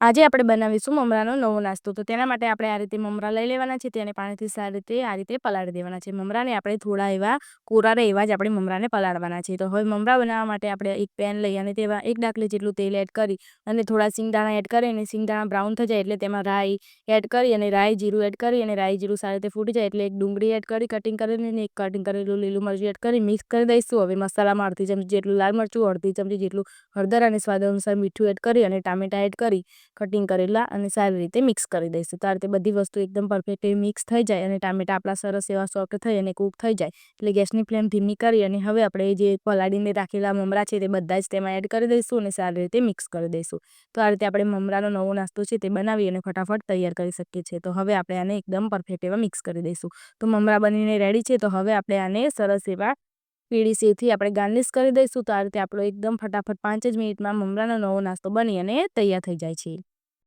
આજે આપણે બનાવીશું મમરાનો નવો નાસ્તો. તો તેના માટે આપણે આ રીતે મમરા લઈ લેવાના છે, તેને પાણીથી સારી રીતે, આ રીતે પલાળી દેવાના છે. મમરાને આપણે થોડા એવા કોરા રહે એવા જ આપણે મમરાને પલાળવાના છે. તો હવે મમરા બનાવવા માટે આપણે એક પેન લઈ અને તેમાં એક ડાકલી જેટલું તેલ એડ કરી અને થોડા સિંગદાણા એડ કરી અને સિંગદાણા બ્રાઉન થઈ જાય એટલે તેમાં રાઈ એડ કરી અને રાઈ જીરું એડ કરી અને રાઈ જીરું સારી રીતે ફૂટી જાય એટલે એક ડુંગળી એડ કરી, કટિંગ કરીને એક કટિંગ કરેલું લીલું મરચું એડ કરી, મિક્સ કરી દઈશું. હવે મસાલામાં અડધી ચમચી જેટલું લાલ મરચું, અડધી ચમચી જેટલું હળદર અને સ્વાદ અનુસાર મીઠું એડ કરી અને ટામેટા એડ કરી કટિંગ કરેલા અને સારી રીતે મિક્સ કરી દઈશું. તો આ રીતે બધી વસ્તુ એકદમ પરફેક્ટ એવી મિક્સ થઈ જાય અને ટામેટા આપણા સરસ એવા સોફ્ટ થઈ અને કૂક થઈ જાય. એટલે ગેસની ફ્લેમ ધીમી કરી અને હવે આપણે જે પલાળીને રાખેલા મમરા છે તે બધા જ તેમાં એડ કરી દઈશું અને સારી રીતે મિક્સ કરી દઈશું. તો આ રીતે આપણે મમરાનો નવો નાસ્તો છે તે બનાવી અને ફટાફટ તૈયાર કરી શકીએ છીએ. તો હવે આપણે આને એકદમ પરફેક્ટ એવા મિક્સ કરી દઈશું. તો મમરા બનીને રેડી છે તો હવે આપણે આને સરસ એવા પીળી સેવથી આપણે ગાર્નિશ કરી દઈશું. તો આ રીતે આપણો એકદમ ફટાફટ પાંચ જ મિનિટમાં મમરાનો નવો નાસ્તો બની અને તૈયાર થઈ જાય છે.